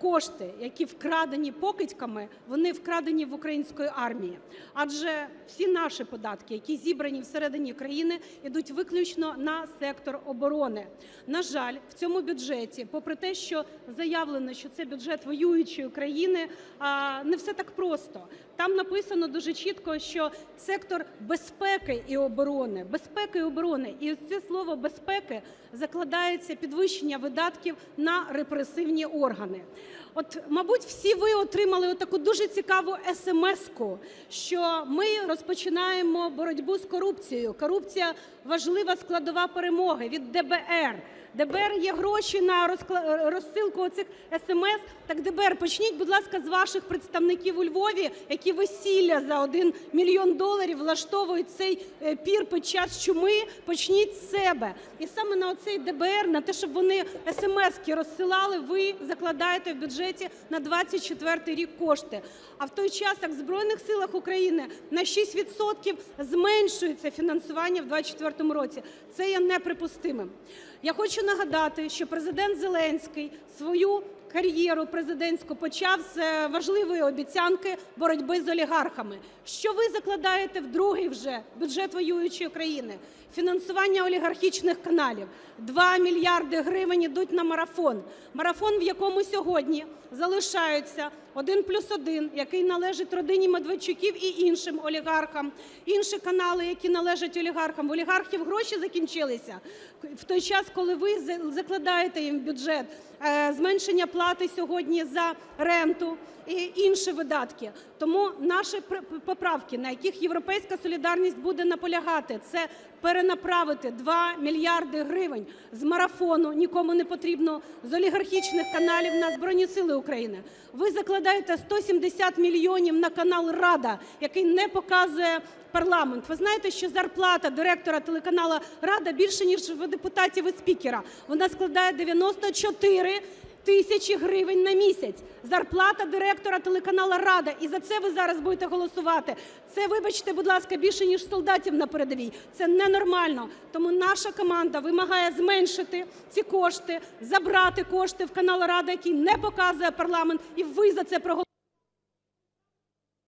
кошти, які вкрадені покидьками, вони вкрадені в української армії. Адже всі наші податки, які зібрані всередині країни, ідуть виключно на сектор оборони. На жаль, в цьому бюджеті, попри те, що заявлено, що це бюджет воюючої країни, не все так просто. Там написано дуже чітко, що сектор безпеки і оборони, безпеки і оборони, і це слово безпеки закладається підвищення видатків на репресивні органи. От, мабуть, всі ви отримали таку дуже цікаву смс-ку, що ми розпочинаємо боротьбу з корупцією. Корупція важлива складова перемоги від ДБР. ДБР є гроші на розсилку оцих смс. Так ДБР, почніть, будь ласка, з ваших представників у Львові, які весілля за 1 мільйон доларів влаштовують цей е, пір під час чуми. Почніть з себе. І саме на оцей ДБР, на те, щоб вони смски розсилали, ви закладаєте в бюджеті на 24 рік кошти. А в той час, як в Збройних силах України на 6% зменшується фінансування в 24 році. Це є неприпустимим. Я хочу нагадати, що президент Зеленський свою кар'єру президентську почав з е, важливої обіцянки боротьби з олігархами. Що ви закладаєте в другий вже бюджет воюючої країни? Фінансування олігархічних каналів. 2 мільярди гривень ідуть на марафон. Марафон, в якому сьогодні залишаються один плюс один, який належить родині Медведчуків і іншим олігархам, інші канали, які належать олігархам. В олігархів гроші закінчилися в той час, коли ви закладаєте їм в бюджет е, зменшення плати сьогодні за ренту і інші видатки. Тому наші пр- поправки, на яких "Європейська солідарність" буде наполягати, це перенаправити 2 мільярди гривень з марафону, нікому не потрібно, з олігархічних каналів на Збройні Сили України. Ви закладаєте 170 мільйонів на канал "Рада", який не показує парламент. Ви знаєте, що зарплата директора телеканалу "Рада" більше, ніж в депутатів і спікера. Вона складає 94 тисячі гривень на місяць. Зарплата директора телеканалу "Рада". І за це ви зараз будете голосувати. Це, вибачте, будь ласка, більше, ніж солдатів на передовій. Це ненормально. Тому наша команда вимагає зменшити ці кошти, забрати кошти в канал "Рада", який не показує парламент, і ви за це проголосуєте.